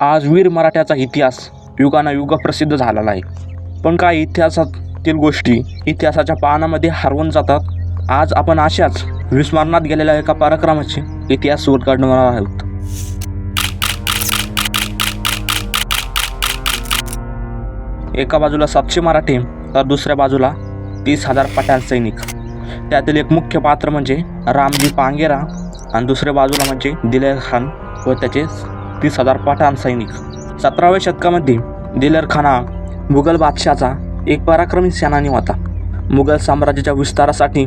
आज वीर मराठ्याचा इतिहास युगानायुग प्रसिद्ध झालेला आहे. पण काही इतिहासातील गोष्टी इतिहासाच्या पानामध्ये हरवून जातात? आज आपण अशाच विस्मरणात गेलेल्या एका पराक्रमाचे इतिहास उद्घाटणार आहोत. एका बाजूला सातशे मराठे तर दुसऱ्या बाजूला तीस हजार पठाण सैनिक. त्यातील एक मुख्य पात्र म्हणजे रामजी पांगेरा आणि दुसऱ्या बाजूला म्हणजे दिलेर खान व त्याचे तीस हजार पठाण सैनिक. सतराव्या शतकामध्ये दिलरखाना मुघल बादशाचा एक पराक्रमी सेनानी होता मुघल साम्राज्याच्या विस्तारासाठी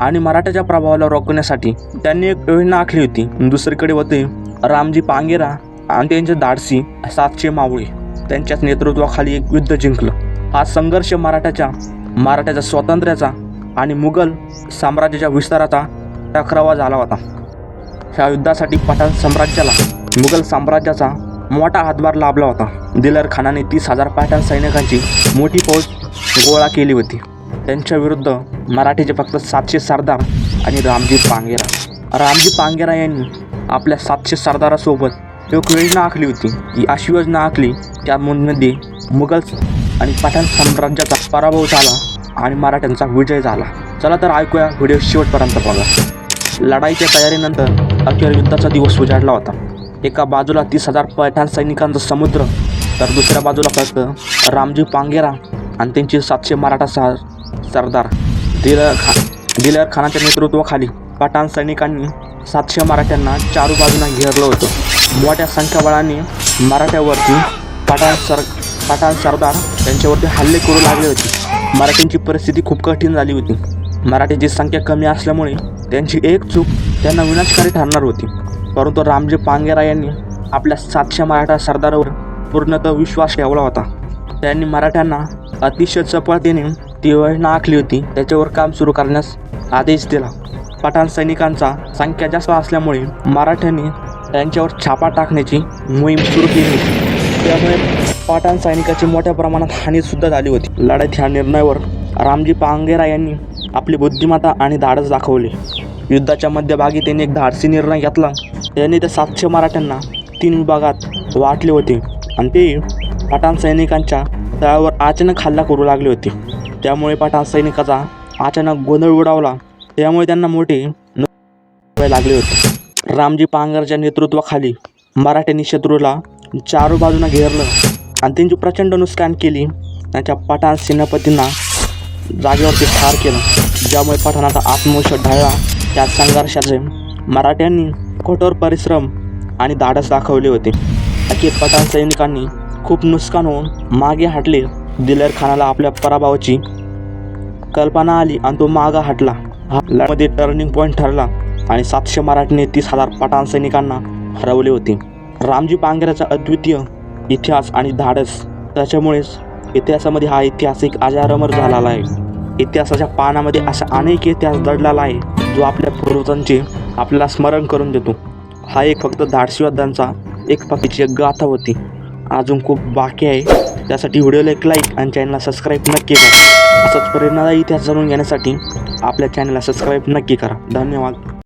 आणि मराठ्याच्या प्रभावाला रोखण्यासाठी त्यांनी एक योजना आखली होती. दुसरीकडे होते रामजी पांगेरा आणि त्यांचे धाडसी सातशे मावळे. त्यांच्याच नेतृत्वाखाली एक युद्ध जिंकलं. हा संघर्ष मराठ्याच्या मराठ्याच्या स्वातंत्र्याचा आणि मुघल साम्राज्याच्या विस्ताराचा टकरावा झाला होता. ह्या युद्धासाठी पठाण साम्राज्याला मुघल साम्राज्याचा मोठा हातभार लाभला होता. दिलर खानाने तीस हजार पठाण सैनिकांची मोठी फौज गोळा केली होती. त्यांच्या विरुद्ध मराठीचे फक्त सातशे सरदार आणि रामजी पांगेरा. रामजी पांगेरा यांनी आपल्या सातशे सरदारासोबत एक योजना आखली होती. ही अशी योजना आखली त्यामध्ये मुघल आणि पठाण साम्राज्याचा पराभव झाला आणि मराठ्यांचा विजय झाला. चला तर ऐकूया व्हिडिओ शेवटपर्यंत बघा. लढाईच्या तयारीनंतर अखेर युद्धाचा दिवस उजाडला होता. एका बाजूला तीस हजार पैठाण सैनिकांचा समुद्र तर दुसऱ्या बाजूला फक्त रामजी पांगेरा आणि त्यांचे सातशे मराठा सर सरदार. दिलर खा दिलर खानाच्या नेतृत्वाखाली पठाण सैनिकांनी सातशे मराठ्यांना चारू बाजूंना घेरलं होतं. मोठ्या संख्याबळाने मराठ्यावरती पठाण सर पठाण सरदार त्यांच्यावरती हल्ले करू लागले होते. मराठ्यांची परिस्थिती खूप कठीण झाली होती. मराठ्यांची संख्या कमी असल्यामुळे त्यांची एक चूक त्यांना विनाशकारी ठरणार होती. परंतु रामजी पांगेरा यांनी आपल्या सातशे मराठा सरदारावर पूर्णतः विश्वास ठेवला होता. त्यांनी मराठ्यांना अतिशय चपळतेने ती योजना आखली होती. त्याच्यावर काम सुरू करण्यास आदेश दिला. पठाण सैनिकांचा संख्या जास्त असल्यामुळे मराठ्यांनी त्यांच्यावर छापा टाकण्याची मोहीम सुरू केली होती. त्यामुळे पठाण सैनिकाची मोठ्या प्रमाणात हानीसुद्धा झाली होती. लढाईत ह्या निर्णयावर रामजी पांगेरा यांनी आपली बुद्धिमत्ता आणि धाडस दाखवली. युद्धाच्या मध्यभागी त्यांनी एक धाडसी निर्णय घेतला. त्याने त्या सातशे मराठ्यांना तीन विभागात वाटले होते आणि ते पठाण सैनिकांच्या तळावर अचानक हल्ला करू लागले होते. त्यामुळे पठाण सैनिकाचा अचानक गोंधळ उडावला. त्यामुळे त्यांना मोठे नुकसान लागले होते. रामजी पांगरच्या नेतृत्वाखाली मराठ्यांनी शत्रूला चारू बाजूनं घेरलं आणि त्यांची प्रचंड नुकसान केली. त्यांच्या पठाण सेनापतींना जागेवरती ठार केलं. ज्यामुळे पठाणाचा आत्मविश्वास ढळला. त्या संघर्षाचे मराठ्यांनी कठोर परिश्रम आणि धाडस दाखवले होते. अखेर पठाण सैनिकांनी खूप नुकसान होऊन मागे हटले. दिलर खानाला आपल्या पराभवाची कल्पना आली आणि तो मागा हटला. हा मध्ये टर्निंग पॉईंट ठरला आणि सातशे मराठीने तीस हजार पठाण सैनिकांना हरवले होते. रामजी पांगऱ्याचा अद्वितीय इतिहास आणि धाडस त्याच्यामुळेच इतिहासामध्ये हा ऐतिहासिक आजारमर झालेला आहे. इतिहासाच्या पानामध्ये असा अनेक इतिहास दडलेला आहे. जो आपल्या पूर्वजांचे आपल्याला स्मरण करून देतो. हा एक फक्त धाडसीवादांचा एक पक्षीची एक गाथा होती. अजून खूप बाकी आहे. त्यासाठी व्हिडिओला एक लाईक आणि चॅनलला सबस्क्राईब नक्की करा. असंच प्रेरणादायी इतिहास जाणून घेण्यासाठी आपल्या चॅनलला सबस्क्राईब नक्की करा. धन्यवाद.